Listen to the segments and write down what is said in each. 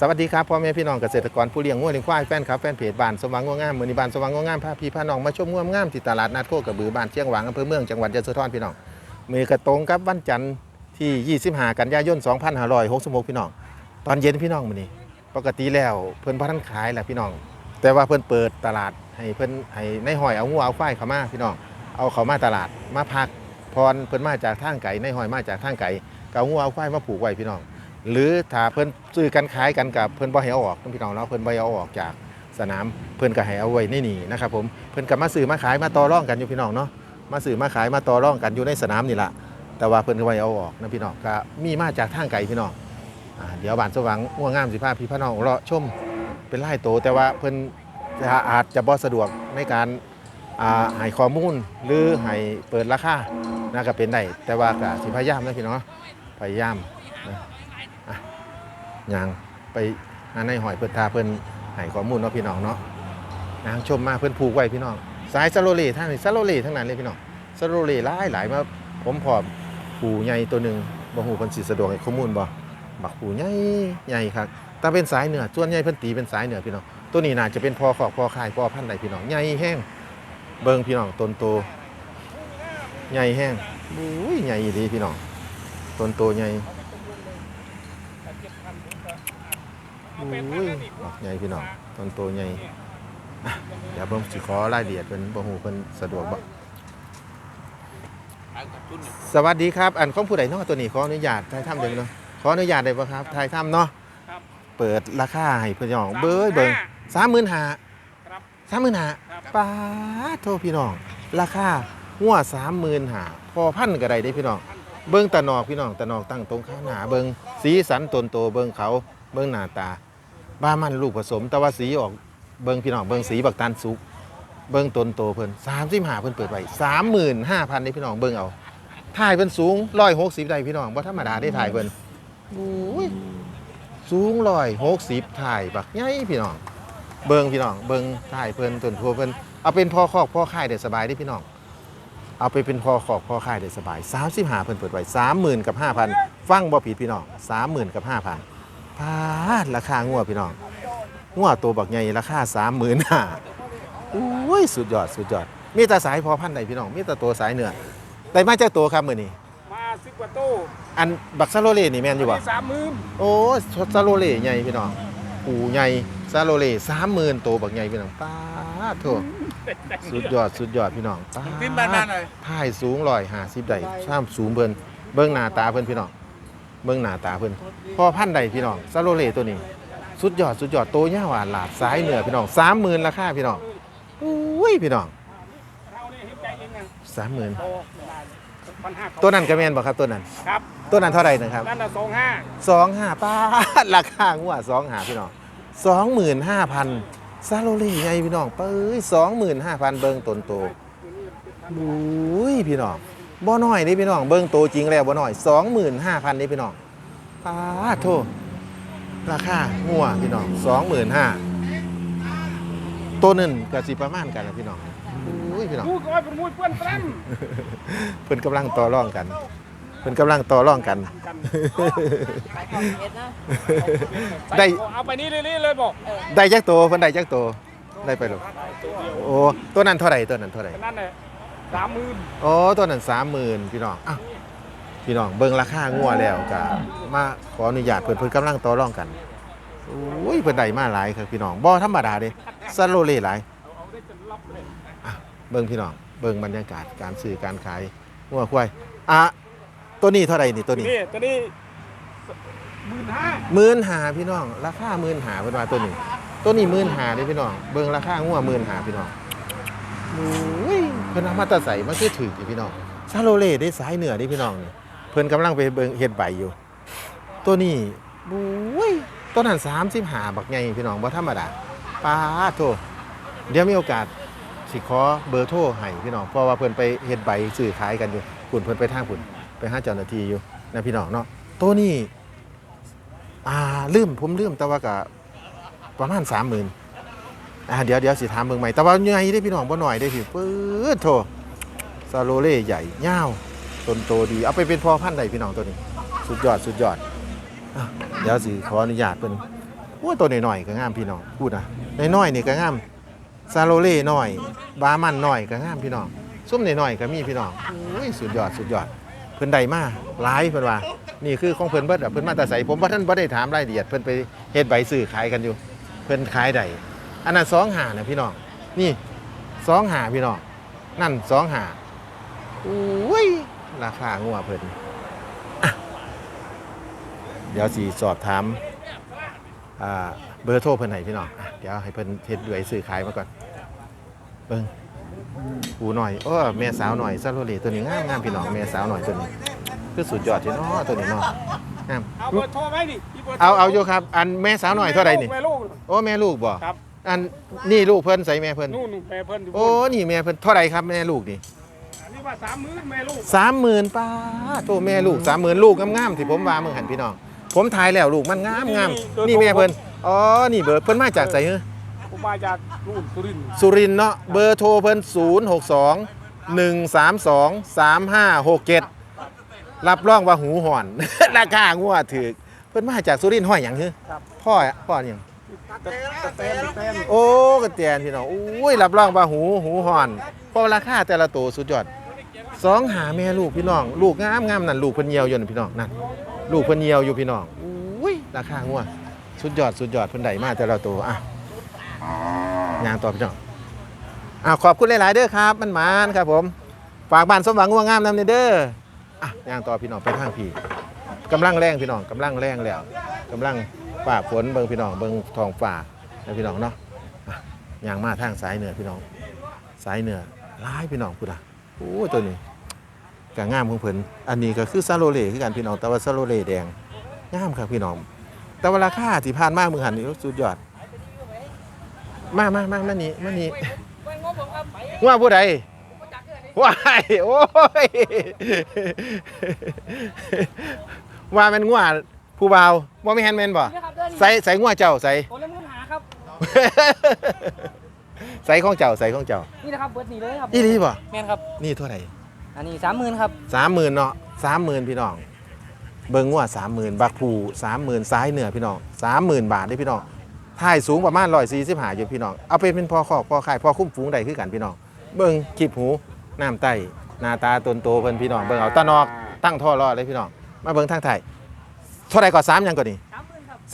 สวัสดีครับพ่อแม่พี่น้องเกษตรกรผู้เลี้ยงงัวเลี้ยงควายแฟนครับแฟนเพจบ้านสว่างงัวงามมือนีบ้านสว่างงัวงามพาพี่พาน้องมาชมงัวงามที่ตลาดนัดโคกระบือบ้านเชียงหวังอำเภอเมืองจังหวัดยะโสธรพี่น้องมือกระตรงกับวันจันทร์ที่ 25 กันยายน 2566 พี่น้อง ตอนเย็นพี่น้องมื้อนี้ ปกติแล้วเพิ่นบ่ทันขายแหละพี่น้อง แต่ว่าเพิ่นเปิดตลาดให้เพิ่นให้ในหอยเอางัวเอาควายเข้ามาพี่น้อง เอาเขามาตลาดมาพักพรเพิ่นมาจากทางไก่ในหอยมาจากทางไก่ก็เอางัวเอาควายมาผูกไว้พี่น้อง หรือถ้าเพิ่นซื้อกันขายกันกับเพิ่นบ่ให้เอาออกต้องพี่น้องเนาะเพิ่นบ่ให้เอาออกจากสนามเพิ่นก็ให้เอาไว้ในนี่นะครับผมเพิ่นก็มาซื้อมาขายมาต่อรองกันอยู่พี่น้องเนาะมาซื้อมาขายมาต่อรองกันอยู่ในสนามนี่ละแต่ว่าเพิ่นก็บ่ให้เอาออกนะพี่น้องก็มีมาจากทางไกลพี่น้องอ่าเดี๋ยวบ้านสว่างง่วงงามสิพาพี่พี่น้องเลาะชมเป็นไล่โตแต่ว่าเพิ่นอาจจะบ่สะดวกในการอ่าให้ข้อมูลหรือให้เปิดราคานะก็เป็นได้แต่ว่าก็สิพยายามนะพี่น้องพยายาม ยางไปหาในหอยเพิ่นทาเพิ่อนให้ข้อมูลเนาะพี่น้องเนาะนางชมมาเพิ่อนผูกไว้พี่น้องสายซาโลเลทั้งนี้ซาโลเลทั้งนั้นเลยพี่น้องซาโลเลหลายหลายมาผมพอมผูใหญ่ตัวหนึ่งบ่ฮู้เพิ่นสิสะดวกให้ข้อมูลบ่บักผูใหญ่ใหญ่ครับแต่เป็นสายเหนือส่วนใหญ่เพิ่นตีเป็นสายเหนือพี่น้องตัวนี้น่าจะเป็นพอขอกพอคายพอพันธุ์ใดพี่น้องใหญ่แห้งเบิ่งพี่น้องต้นโตใหญ่แห้งอุ้ยใหญ่อีหลีพี่น้องต้นโตใหญ่ อุ้ยบักใหญ่พี่น้องต้นโตใหญ่อะเดี๋ยวผมสิขอรายละเอียดเป็นบ่ฮู้เพิ่นสะดวกบ่สวัสดีครับ อันของผู้ใดเนาะตัวนี้ขออนุญาตถ่ายทำเด้อเนาะขออนุญาตได้บ่ครับถ่ายทำเนาะครับเปิดราคาให้พี่น้องเบิ่งเบิ่ง35,000ครับ35,000ครับป้าดโทพี่น้อง ราคาหัว35,000พอพันก็ได้เด้พี่น้องเบิ่งตะนอกพี่น้องตะนอกตั้งตรงข้างหน้าเบิ่งสีสันตนโตเบิ่งเขาเบิ่งหน้าตา บ้ามันลูกผสม แต่ว่าสีออกเบิ่งพี่น้องเบิ่งสีบักตันสุก เบิ่งตนโตเพิ่น35เพิ่นเปิดไว้35,000นี่พี่น้องเบิ่งเอาถ่ายเพิ่นสูง160ได้พี่น้องบ่ธรรมดาได้ถ่ายเพิ่นอุ้ยสูง160ถ่ายบักใหญ่พี่น้อง เบิ่งพี่น้อง เบิ่งถ่ายเพิ่นต้นโพเพิ่นเอาเป็นพ่อคอกพ่อค่ายได้สบายเด้พี่น้องเอาไปเป็นพ่อคอกพ่อค่ายได้สบาย 35เพิ่นเปิดไว้30,000กับ5,000 ฟังบ่ผิดพี่น้อง 30,000กับ5,000 พาดราคางัวพี่น้องงัวตัวบักใหญ่ราคาสามหมื่นห้าอุ้ยสุดยอดสุดยอด มีแต่สายพอพันธุ์ใดพี่น้องมีแต่ตัวสายเหนือได้มาจากตัวครับมือนี้มาสิบกว่าตู้อันบักซาโลเล่นี่แม่นอยู่บ่สามหมื่นโอ้ซาโลเล่ใหญ่พี่น้องปูใหญ่ซาโลเล่สามหมื่นตัวบักใหญ่พี่น้องป้าดโถสุดยอดสุดยอดพี่น้องป้าขึ้นบ้านมาหน่อยถ่ายสูงลอยหาสิบได้ช่ามสูงเพิ่นเบิ้งหน้าตาเพิ่นพี่น้อง เบิ้งหน้าตาเพิ่นพอพันธุ์ใดพี่น้องซาโลเล่ตัวนี้ สุดยอดสุดยอดโตย่าหวานหลาดสายเหนือพี่น้องสามหมื่นราคาพี่น้องอุ้ยพี่น้องเราเนี่ยเห็นใจเองนะสามหมื่นโตพันห้าตัวนั้นก็แม่นบ่ครับตัวนั้นครับตัวนั้นเท่าไหร่นะครับนั่นน่ะสองห้าสองห้าป้าดราคางัวสองหาพี่น้องสองหมื่นห้าพันซาโลเล่ไงพี่น้องเป้ยสองหมื่นห้าพันเบิ้งตนโตอุ้ยพี่น้อง บ่น้อยนี่พี่น้องเบิ้งโตจริงแล้วบ่น้อยสองหมื่นห้าพันนี่พี่น้องป้าดโทราคางัวพี่น้องสองหมื่นห้าตัวหนึ่งก็สิประมาณกันนะพี่น้องอุ้ยพี่น้องมูก็ว่าเป็นมูเพื่อนแปรมเพิ่นกำลังต่อรองกันเพิ่นกำลังต่อรองกันกันขายของเอ็ดนะได้เอาไปนี่เลยเลยบอกได้จักโตเพิ่นได้จักโตได้ไปหรอโอ้ตัวนั้นเท่าไหร่ตัวนั้นเท่าไหร่นั่นน่ะ สามหมื่นโอ้ตัวนั้นสามหมื่นพี่น้องอ้าวพี่น้องเบิ่งราคางัวแล้วก็มาขออนุญาตเพิ่นเพิ่นกำลังต่อรองกันโอ้ยเพิ่นได้มาหลายครับพี่น้องบ่ธรรมดาเด้ซาโลเล่หลายเอาได้จนรับเลยอะเบิ่งพี่น้องเบิ่งบรรยากาศการซื้อการขายงัวควายอะตัวนี้เท่าไหร่นี่ตัวนี้นี่ตัวนี้หมื่นห้าหมื่นหาพี่น้อง ราคาหมื่นหาเพิ่นว่าตัวนี้ ตัวนี้หมื่นหาเด้พี่น้อง เบิ่งราคางัวหมื่นหาพี่น้องโอ้ย เพิ่นเอามาตะใส่มันคือถืออยู่พี่น้องซาโลเล่ได้สายเหนือเด้พี่น้องนี่เพิ่นกำลังไปเบิ่งเฮ็ดใบอยู่ ตัวนี้โอ้ยตัวนั้น35บักใหญ่พี่น้องบ่ธรรมดาป้าโทเดี๋ยวมีโอกาสสิขอเบอร์โทรให้พี่น้องเพราะว่าเพิ่นไปเฮ็ดใบซื้อขายกันอยู่พุ่นเพิ่นไปทางพุ่นไปห้าเจ้าหน้าที่อยู่นะพี่น้องเนาะตัวนี้อ่าลืมผมลืมแต่ว่าก็ประมาณสามหมื่น อ่าเดี๋ยวเดี๋ยวสิถามเบิ่งใหม่แต่ว่าใหญ่ได้พี่น้องบ่หน่อยได้พี่ปื๊ดโถซาโลเล่ใหญ่ยาวต้นโตดีเอาไปเป็นพ่อพันธุ์ใดพี่น้องตัวนี้ สุดยอดสุดยอดอะเดี๋ยวสิขออนุญาตเพิ่นโอ้ยตัวน้อยๆก็งามพี่น้องพูดนะน้อยๆนี่ก็งามซาโลเล่น้อยบามันน้อยก็งามพี่น้องส้มน้อยๆก็มีพี่น้องโอ้ยสุดยอดสุดยอดเพิ่นได้มาหลายเพิ่นว่า นี่คือของเพิ่นเบิดอะเพิ่นมาแต่ใส่ผมบ่ท่านบ่ได้ถามรายละเอียดเพิ่นไปเฮ็ดใบซื้อขายกันอยู่ เพิ่นขายได้ อันนั้น2หานะพี่น้อง นี่2หาพี่น้อง นั่น2หาโอ้ย ราคางัวเพิ่นอะเดี๋ยวสิสอบถามอ่าเบอร์โทรเพิ่นให้พี่น้องอะเดี๋ยวให้เพิ่นเฮ็ดใบซื้อขายมาก่อนเบิ่งปูหน่อยโอ้แม่สาวหน่อยซาโรเลตัวนี้งามงามพี่น้องแม่สาวหน่อยตัวนี้คือสุดยอดที่เนาะตัวนี้เนาะงามเอาเบอร์โทรไหมนี่มีบร์โทรเอาเอาอยู่ครับ อันแม่สาวหน่อยเท่าไหร่นี่แม่ลูกโอ้แม่ลูกบ่ครับ อันนี่ลูกเพิ่นใส่แม่เพิ่นนู่นแม่เพิ่นยู่โอ้นี่แม่เพิ่นเท่าไหร่ครับแม่ลูกนี่อันนี้ว่าสามหมื่นแม่ลูกสามหมื่นป้าโตแม่ลูกสามหมื่นลูกงามๆที่ผมว่ามึงหันพี่น้องผมถ่ายแล้วลูกมันงามงามนี่แม่เพิ่นอ๋อนี่เบอร์เพิ่นมาจากไสเฮ้อผมมาจากนู่นสุรินทร์สุรินทร์เนาะเบอร์โทรเพิ่น062 132 3567 รับรองว่าหูห่อน ราคางัวถูกเพิ่นมาจากสุรินทร์ห้อยหยังเฮ้อครับ พ่อพ่อหยัง โอ้กระเตียนพี่น้องอุ้ยรับรองว่าหูหูห่อนเพราะราคาแต่ละตัวสุดยอดสองหาแม่ลูกพี่น้อง ลูกงามงามนั่นลูกเพิ่นเหี่ยวอยู่นั่นพี่น้องนั่นลูกเพิ่นเหี่ยวอยู่พี่น้องอุ้ยราคางัวสุดยอดสุดยอดเพิ่นได้มาแต่ละตัวอะยางต่อพี่น้องอะขอบคุณหลาย ๆ เด้อครับ มันหมานครับผมฝากบ้านสมหวังงัวงามนำเด้ออะยางต่อพี่น้องไปทางพี่กำลังแรงพี่น้องกำลังแรงแล้วกำลัง ฝ่าฝนเบิ่งพี่น้องเบิ่งทองฟ้าแล้วพี่น้องเนาะยางมาทางสายเหนือพี่น้อง สายเหนือร้ายพี่น้องพูดอะโอ้ตัวนี้กงามของเพิ่นอันนี้ก็คือซาโรเล่คือกันพี่น้องแต่ว่าซาโรเล่แดงงามครับพี่น้อง แต่ว่าราคาที่ผ่านมากมือหันนี่สุดยอด มามามามานี่มานี่ว่าผู้ใดว้ายโอ้ยว่ามันง่วผู้บ่าว่าไม่แฮนแมนบ่ ใส่ใส่ง่วเจ้าใส่โอ้เล่มมือหาครับ ใส่ของเจ้าใส่ของเจ้านี่นะครับเบิร์ดนี่เลยครับอีหลีบ่แมนครับ นี่เท่าไหร่อันนี้สามหมื่นครับ สามหมื่นเนาะสามหมื่นพี่น้อง เบิ่งว่าสามหมื่นบักผูสามหมื่นซ้ายเหนือพี่น้องสามหมื่นบาทได้พี่น้องถ่ายสูงประมาณร้อยสี่สิบห้าอยู่พี่น้องเอาไปเป็นพอขอกพอขายพอคุ้มฝูงใดคือกันพี่น้องเบิ่งขีบหูน้ำไตหน้าตาตนโตเพิ่นพี่น้องเบิ่งเอาตานอกตั้งท่อรอเลยพี่น้องมาเบิ่งทางไทยเท่าไหร่ก่อนสามหยังก่อนนี่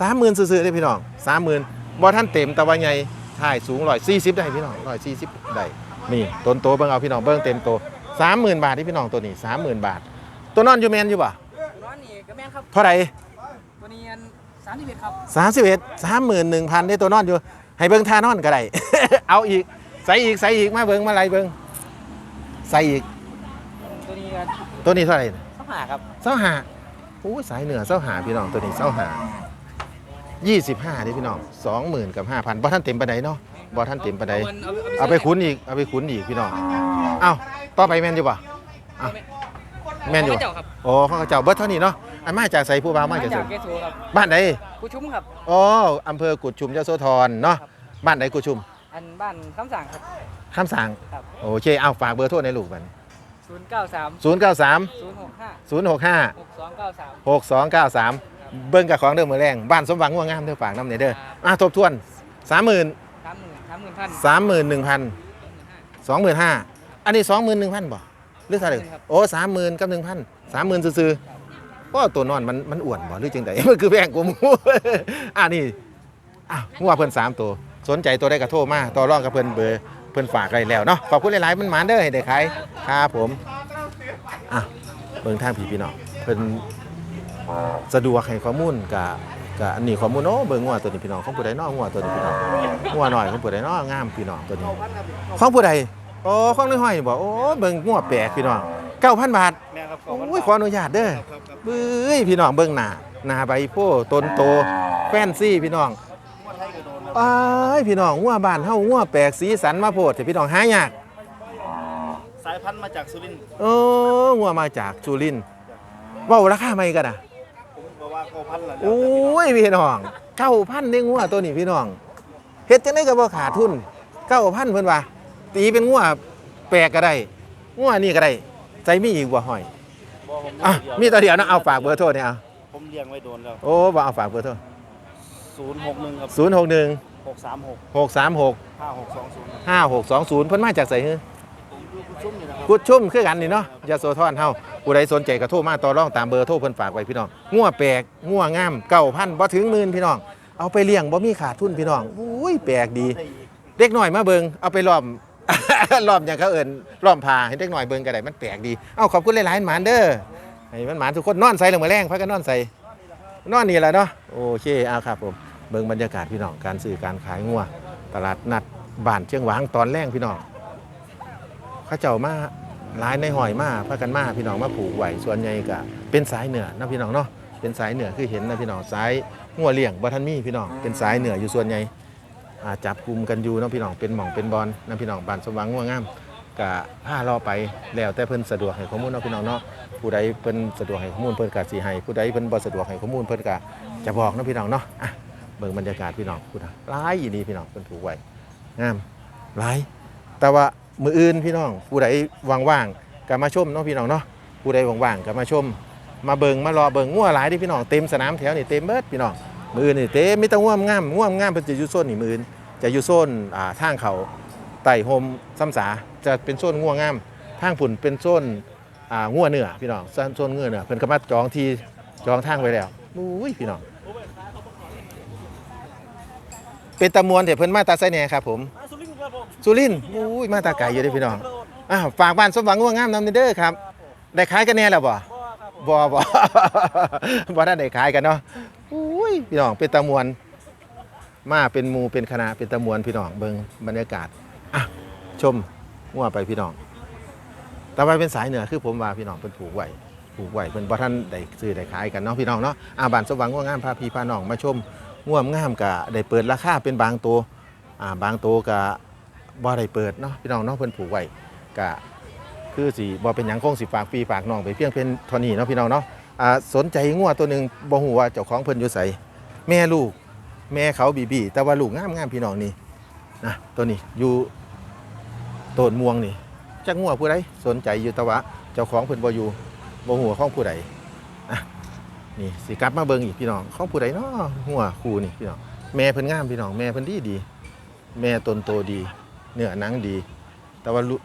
สามหมื่นครับสามหมื่นซื่อๆได้พี่น้องสามหมื่นบ่ท่านเต็มแต่ว่าใหญ่ถ่ายสูงร้อยสี่สิบได้พี่น้องร้อยสี่สิบได้นี่ต้นโตเบิ่งเอาพี่น้องเบิ่งเต็มโตสามหมื่นบาทที่พี่น้องตัวนี้สามหมื่นบาท ตัวนอนอยู่แมนอยู่ป่ะตัวนี้ก็แมนครับเท่าไหร่ตัวนี้อันสามสิบเอ็ดครับสามสิบเอ็ดสามหมื่นหนึ่งพันได้ตัวนอนอยู่ ให้เบิ่งท่านอนก็ได้ เอาอีกใส่อีกใส่อีกมาเบิ่งมาไล่เบิ่งใส่อีก ตัวนี้อันตัวนี้เท่าไหร่สองหาครับเส้าหาโอ้ยสายเหนือเส้าหาพี่น้องตัวนี้เส้าหา ยี่สิบห้าดิพี่น้องสองหมื่นกับห้าพันบ่ท่านเต็มปานใดเนาะบ่ท่านเต็มปานใดเอาไปคุ้นอีกเอาไปคุ้นอีกพี่น้องเอ้าต่อไปแมนอยู่ป่ะอะแมนอยู่เจ้าครับ โอ้ข้าเจ้าเบิดเท่านี้เนาะอันมาจากใส่ผู้บ่าวมามาจากจาใส่กเกสูครับบ้านใดผู้ชุมครับอ๋ออำเภอกุดชุมยโสธรเนาะบ้านใดกุดชุม อันบ้านคำสั่งครับข้ามสางครับโอเคเอาฝากเบอร์โทรในลูกมันศูนย์เก้าสามศูนย์ เก้าสามศูนย์หกห้าศูนย์หกห้าหกสองเก้าสามหกสองเก้าสามเบิ้งกับของเดิมมือแรงบ้านสมหวังง่วงงามเด้อฝากน้ำเนี่ยเด้ออะทบทวนสามหมื่นสามหมื่นสามหมื่นพันสามหมื่นหนึ่งพันสองหมื่นห้าอันนี้สองหมื่นหนึ่งพันบ่หรือเท่าไหร่โอ้สามหมื่นกับหนึ่งพันสามหมื่นซื่อๆก็ตัวนอนมันมันอ้วนบ่หรือจังไดมันคือแพงกว่าหมูอะนี่อะงัวเพิ่นสามตัวสนใจตัวได้กระโทรมาต่อรองกับเพิ่นเบอร์เพิ่นฝากอะไรแล้วเนาะขอบคุณหลายๆมันหมานเด้อให้ได้ขายครับผมอะเบิ่งทางพี่พี่น้องเพิ่น สะดวกให้ข้อมูลกับกับอันนี้ข้อมูลโอ้เบิ่งงัวตัวนี้พี่น้องของผู้ใดเนาะงัวตัวนี้พี่น้องงัวหน่อยของผู้ใดเนาะงามพี่น้องตัวนี้ของผู้ใดโอ้ของน้อยห้อยบ่โอ้เบิ่งงัวแปลกพี่น้อง9,000บาทแม่ครับโอ้ยขออนุญาตเด้อเบ้ยพี่น้องเบิ่งหน้าหน้าใบโพต้นโตแฟนซี่พี่น้องอ้ายพี่น้องงัวบ้านเฮางัวแปลกสีสันมาโพดแต่พี่น้องหายากสายพันธุ์มาจากสุรินทร์เอองัวมาจากจุรินทร์เว้าราคาใหม่กันน่ะผมบอกว่า เก้าพันละโอ้ยพี่น้อง9,000เด้งัวตัวนี้พี่น้องเฮ็ดจังได๋ก็บ่ขาดทุน9,000เพิ่นว่า ตีเป็นงัวแปลกก็ได้งัวนี่ก็ได้ใจมีอีกบ่ห้อยบอกผมอะมีเดียวตัวเดียวนะเอาฝากเบอร์โทรเนี่ยเอาผมเลี้ยงไว้โดนแล้วโอ้บ่เอาฝากเบอร์โทรศูนย์หกหนึ่งครับศูนย์หกหนึ่งหกสามหกหกสามหกห้าหกสองศูนย์ห้าหกสองศูนย์เพิ่นมาจากไสฮือผมคือผู้ชุ่มนี่นะครับ กุดชุ่มคือกันนี่เนาะยาโสธรเฮา ผู้ใดสนใจก็โทรมาต่อรองตามเบอร์โทรเพิ่นฝากไว้พี่น้องงัวแปลกงัวงามเก้าพันบ่ถึงหมื่นพี่น้อง เอาไปเลี้ยงบ่มีขาดทุนพี่น้องอุ้ยแปลกดี เด็กหน่อยมาเบิงเอาไปล้อม ล้อมอย่างเขาเอิญล้อมพาให้เด็กหน่อยเบิงก็ได้มันแปลกดีเอาขอบคุณหลายๆหมานเด้อให้มันหมานทุกคนนอนใส่ลงมาแรงพักกันนอนใส่นอนนี่แหละเนาะโอเคเอาครับผมเบิงบรรยากาศพี่น้องการซื้อการขายงัวตลาดนัดบ้านเชียงหวางตอนแรกพี่น้องข้าเจ้ามา หลายในหอยมาพักกันมาพี่น้องมาผูกไหวส่วนใหญ่ก็เป็นสายเหนือนะพี่น้องเนาะเป็นสายเหนือคือเห็นนะพี่น้องสายงัวเลี้ยงบ่ทันมีพี่น้องเป็นสายเหนืออยู่ส่วนใหญ่อาจับกลุ่มกันอยู่นาะพี่น้องเป็นหม่องเป็นบอลนะพี่น้องบ้านสว่างง่วงงามกะผ้ารอไปแล้วแต่เพิ่นสะดวกให้ข้อมูลเนาะพี่น้องเนาะผู้ใดเพิ่นสะดวกให้ข้อมูลเพิ่นกะสิให้ผู้ใดเพิ่นบ่สะดวกให้ข้อมูลเพิ่นกะจะบอกเนาะพี่น้องเนาะอะเบิ่งบรรยากาศพี่น้องพูดนะหลายอีนีพี่น้องเพิ่นถูกไว้งามหลายแต่ว่า มืออื่นพี่น้องผู้ใดว่างๆก็มาชมเนาะพี่น้องเนาะผู้ใดว่างๆก็มาชม มาเบิงมารอเบิงงัวหลายเดิพี่น้องเต็มสนามแถวนี่เต็มเบิดพี่น้องมืออื่นนี่เต็มมีแต่งัวงามงัวงามเพิ่นจะอยู่โซนนี่มืออื่นจะอยู่โซนอ่าทางเขาไต่โฮมซ้ำสาจะเป็นโซนง่วงง่ามทางผุ่นเป็นโซนอ่าง่วเนื้อพี่น้องโซนโซนเงื่อเนื้อเพิ่นก็มาจองที่จองทางไว้แล้วอุ้ยพี่น้องเป็นตะมวนเดี๋ยเพิ่นมาตาไซแหน่ครับผม สุรินทร์อุ้ยมาตาไก่อยู่เด้อพี่น้องอ้าวฝากบ้านสมหวังง่วงงามนำเด้อครับ ได้ขายกันแน่แล้วบ่บ่บ่บ่ได้ได้ขายกันเนาะอุ้ยพี่น้องเป็นตะมวนมาเป็นมูเป็นคณะเป็นตะมวนพี่น้องเบิงบรรยากาศอะชมง่วไปพี่น้องต่อไปเป็นสายเหนือคือผมว่าพี่น้องเป็นผูกไหวผูกไหวเป็นบ่ท่านได้ซื้อได้ขายกันเนาะพี่น้องเนาะอาบานสว่างง่วงงามพาพี่พาน้องมาชมง่วงงามกะได้เปิดราคาเป็นบางตัวอ่าบางตัวกะ บ่ได้เปิดเนาะพี่น้องเนาะเพิ่นผูกไหวกะคือสิบ่เป็นหยังคงสิฝากพี่ฝากน้องไปเพียงเพียงเท่านี้เนาะพี่น้องเนาะอ่าสนใจง่วตัวหนึงบ่ฮู้ว่าเจ้าของเพิ่นอยู่ไสแม่ลูก แม่เขาบีบีแต่ว่าลูกงามงามพี่น้องนี่นะตัวนี้อยู่โตนม่วงนี่จักงัวผู้ใดสนใจอยู่แต่ว่าเจ้าของเพิ่นบ่อยู่บ่ฮู้ว่าของผู้ใดอะนี่สิกลับมาเบิ่งอีกพี่น้องของผู้ใดเนาะหัวคู่นี่พี่น้องแม่เพิ่นงามพี่น้องแม่เพิ่นดีดีแม่ตนโตดี เนื้อหนังดี แต่ว่าลูก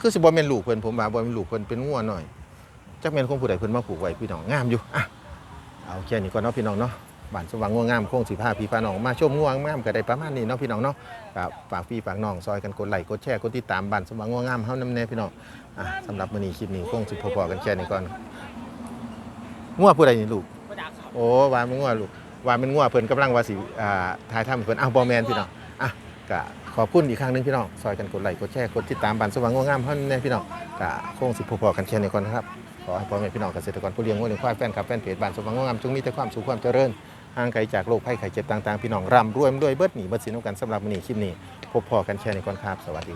คือสิบ่แม่นลูกเพิ่นผมว่าบ่แม่นลูกเพิ่นเป็นงัวหน่อยจักแม่นของผู้ใดเพิ่นมาผูกไว้พี่น้องงามอยู่อะเอาแค่นี้ก่อนเนาะพี่น้องเนาะบ้านสว่างง่วงงามโค้งสีผ้าพี่พาน้องมาชมง่วงงามก็ได้ประมาณนี้เนาะพี่น้องเนาะกับฝากพี่ฝากน้องซอยกันกดไลค์กดแชร์กดติดตามบ้านสว่างง่วงงามเฮานำแน่พี่น้องอะสำหรับมื้อนี้คลิปนี้โค้งสิพอๆกันแค่นี้ก่อนง่วผู้ใดนี่ลูกโอ้ว่ามันง่วลูกว่ามันง่วเพิ่นกำลังว่าสิอ่าถ่ายทำเพิ่นอ้าวบ่แม่นพี่น้องอะก็ ขอบคุณอีกครั้งหนึงพี่น้องซอยกันกดไลค์กดแชร์กดติดตามบ้านสว่างง่วงงามเฮานำแน่พี่น้องก็โค้งสิบพอๆกันแค่นี้ก่อนนะครับขอให้พ่อแม่พี่น้องเกษตรกรผู้เลี้ยงวัวเลี้ยงควายแฟนคลับแฟนเพจบ้านสว่างง่วงงามจงมีแต่ความสุขความเจริญห่างไกลจากโรคภัยไข้เจ็บต่างๆพี่น้องร่ำรวยด้วยเบิดหนีเบิดสินกันสำหรับมื้อนี้คลิปนี้พบพอกันแชร์ในก่อนครับสวัสดี